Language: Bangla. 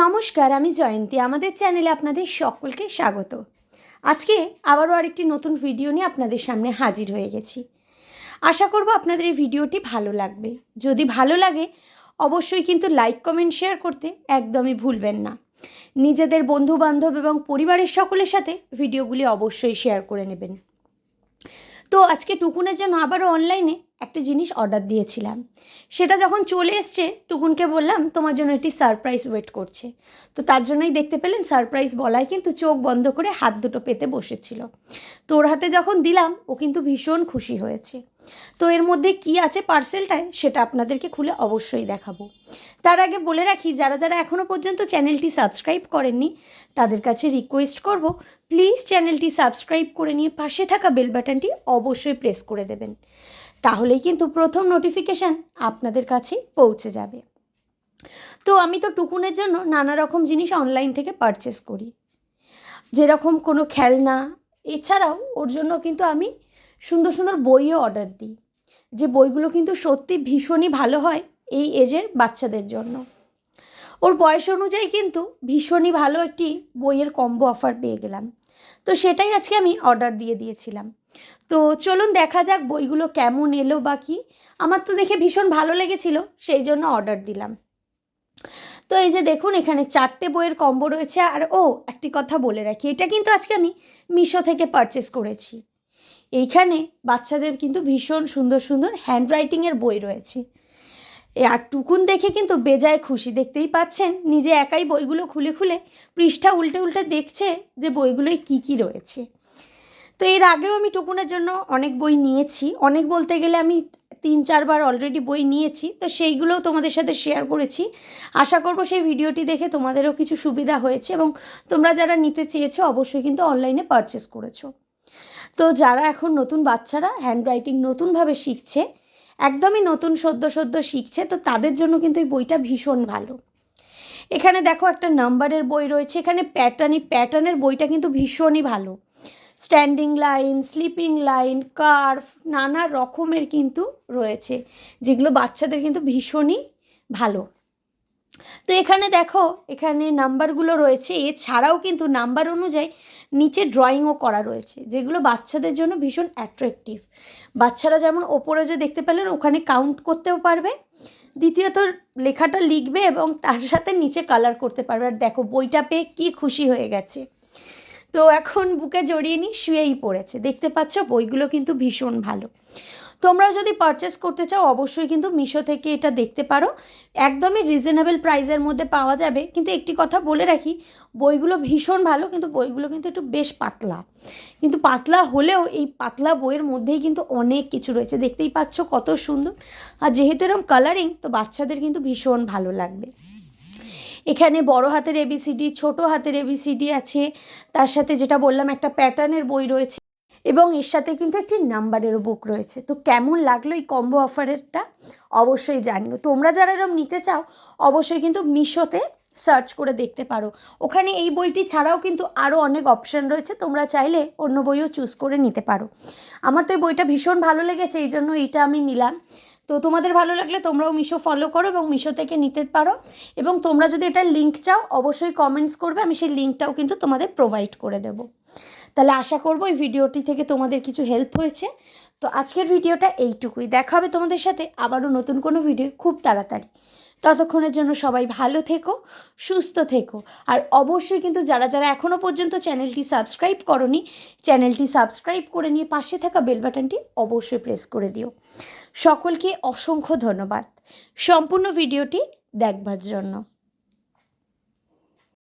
নমস্কার, আমি জয়ন্তী। আমাদের চ্যানেলে আপনাদের সকলকে স্বাগত। আজকে আবারও আরেকটি নতুন ভিডিও নিয়ে আপনাদের সামনে হাজির হয়ে গেছি। আশা করব আপনাদের এই ভিডিওটি ভালো লাগবে। যদি ভালো লাগে, অবশ্যই কিন্তু লাইক, কমেন্ট, শেয়ার করতে একদমই ভুলবেন না। নিজেদের বন্ধু বান্ধব এবং পরিবারের সকলের সাথে ভিডিওগুলি অবশ্যই শেয়ার করে নেবেন। তো আজকে টুকুনের জন্য আবারও অনলাইনে একটা জিনিস অর্ডার দিয়েছিলাম। সেটা যখন চলে এসছে, টুকুনকে বললাম, তোমার জন্য একটি সারপ্রাইজ ওয়েট করছে। তো তার জন্যই দেখতে পেলেন সারপ্রাইজ বলায় কিন্তু চোখ বন্ধ করে হাত দুটো পেতে বসেছিল। তো ওর হাতে যখন দিলাম, ও কিন্তু ভীষণ খুশি হয়েছে। তো এর মধ্যে কি আছে পার্সেলটায় সেটা আপনাদেরকে খুলে অবশ্যই দেখাবো। তার আগে বলে রাখি, যারা যারা এখনও পর্যন্ত চ্যানেলটি সাবস্ক্রাইব করেননি, তাদের কাছে রিকোয়েস্ট করব প্লিজ চ্যানেলটি সাবস্ক্রাইব করে নিয়ে পাশে থাকা বেল বাটনটি অবশ্যই প্রেস করে দেবেন। তাহলেই কিন্তু প্রথম নোটিফিকেশান আপনাদের কাছে পৌঁছে যাবে। তো আমি তো টুকুনের জন্য নানা রকম জিনিস অনলাইন থেকে পারচেস করি। যেরকম কোনো খেলনা, এছাড়াও ওর জন্য কিন্তু আমি সুন্দর সুন্দর বইও অর্ডার দিই। যে বইগুলো কিন্তু সত্যি ভীষণই ভালো হয় এই এজের বাচ্চাদের জন্য। ওর বয়স অনুযায়ী কিন্তু ভীষণই ভালো একটি বইয়ের কম্বো অফার পেয়ে গেলাম। তো সেটাই আজকে আমি অর্ডার দিয়ে দিয়েছিলাম। তো চলুন দেখা যাক বইগুলো কেমন এলো বা কি। আমার তো দেখে ভীষণ ভালো লেগেছিল, সেই জন্য অর্ডার দিলাম। তো এই যে দেখুন, এখানে চারটে বইয়ের কম্বো রয়েছে। আর ও, একটি কথা বলে রাখি, এটা কিন্তু আজকে আমি মিশো থেকে পারচেস করেছি। এইখানে বাচ্চাদের কিন্তু ভীষণ সুন্দর সুন্দর হ্যান্ডরাইটিংয়ের বই রয়েছে। আর টুকুন দেখে কিন্তু বেজায় খুশি দেখতেই পাচ্ছেন, নিজে একাই বইগুলো খুলে খুলে পৃষ্ঠা উল্টে উল্টে দেখছে যে বইগুলোয় কী কী রয়েছে। তো এর আগেও আমি টুকুনের জন্য অনেক বই নিয়েছি, অনেক বলতে গেলে আমি তিন চারবার অলরেডি বই নিয়েছি, তো সেইগুলোও তোমাদের সাথে শেয়ার করেছি। আশা করব সেই ভিডিওটি দেখে তোমাদেরও কিছু সুবিধা হয়েছে এবং তোমরা যারা নিতে চেয়েছো অবশ্যই কিন্তু অনলাইনে পারচেস করেছ। তো যারা এখন নতুন বাচ্চারা হ্যান্ডরাইটিং নতুনভাবে শিখছে, একদমই নতুন সদ্য সদ্য শিখছে, তো তাদের জন্য কিন্তু এই বইটা ভীষণ ভালো। এখানে দেখো একটা নাম্বারের বই রয়েছে, এখানে প্যাটার্ন এই প্যাটার্নের বইটা কিন্তু ভীষণই ভালো। Standing line sleeping line curve নানা রকমের কিন্তু রয়েছে, যেগুলো বাচ্চাদের কিন্তু ভীষণই ভালো। তো এখানে দেখো, এখানে নাম্বারগুলো রয়েছে, এছাড়াও কিন্তু নাম্বার অনুযায়ী নিচে ড্রয়িংও করা রয়েছে, যেগুলো বাচ্চাদের জন্য ভীষণ অ্যাট্রাকটিভ বাচ্চারা যেমন ওপরে যে দেখতে পেলেন, ওখানে কাউন্ট করতেও পারবে। দ্বিতীয়ত, লেখাটা লিখবে এবং তার সাথে নিচে কালার করতে পারবে। আর দেখো, বইটা পেয়ে কী খুশি হয়ে গেছে। তো এখন বুকে জড়িয়ে নিই শুয়েই পড়েছে। দেখতে পাচ্ছ, বইগুলো কিন্তু ভীষণ ভালো। তোমরা যদি পারচেস করতে চাও, অবশ্যই কিন্তু মিশো থেকে এটা দেখতে পারো। একদমই রিজনেবল প্রাইসের মধ্যে পাওয়া যাবে। কিন্তু একটি কথা বলে রাখি, বইগুলো ভীষণ ভালো, কিন্তু বইগুলো কিন্তু একটু বেশ পাতলা। কিন্তু পাতলা হলেও এই পাতলা বইয়ের মধ্যেই কিন্তু অনেক কিছু রয়েছে। দেখতেই পাচ্ছ কত সুন্দর। আর যেহেতু এরকম কালারিং তো বাচ্চাদের কিন্তু ভীষণ ভালো লাগবে। এখানে বড় হাতের এবিসিডি ছোট হাতের এবিসিডি আছে। তার সাথে যেটা বললাম, একটা প্যাটার্নের বই রয়েছে এবং এর সাথে কিন্তু একটি নাম্বারেরও বুক রয়েছে। তো কেমন লাগল এই কম্বো অফারেরটা অবশ্যই জানিও। তোমরা যারা এরকম নিতে চাও, অবশ্যই কিন্তু মিশোতে সার্চ করে দেখতে পারো। ওখানে এই বইটি ছাড়াও কিন্তু আরও অনেক অপশান রয়েছে। তোমরা চাইলে অন্য বইও চুজ করে নিতে পারো। আমার তো এই বইটা ভীষণ ভালো লেগেছে, এই জন্য এইটা আমি নিলাম। তো তোমাদের ভালো লাগলে তোমরাও মিশো ফলো করো এবং মিশো থেকে নিতে পারো। এবং তোমরা যদি এটার লিঙ্ক চাও, অবশ্যই কমেন্টস করবে, আমি সেই লিঙ্কটাও কিন্তু তোমাদের প্রোভাইড করে দেব। তাহলে আশা করব এই ভিডিওটি থেকে তোমাদের কিছু হেল্প হয়েছে। তো আজকের ভিডিওটা এইটুকুই। দেখা হবে তোমাদের সাথে আবারও নতুন কোনো ভিডিও খুব তাড়াতাড়ি। ততক্ষণের জন্য সবাই ভালো থেকো, সুস্থ থেকো। আর অবশ্যই কিন্তু যারা যারা এখনও পর্যন্ত চ্যানেলটি সাবস্ক্রাইব করনি, চ্যানেলটি সাবস্ক্রাইব করে নিয়ে পাশে থাকা বেল বাটনটি অবশ্যই প্রেস করে দিও। সকলকে অসংখ্য ধন্যবাদ। সম্পূর্ণ ভিডিওটি দেখবার জন্য।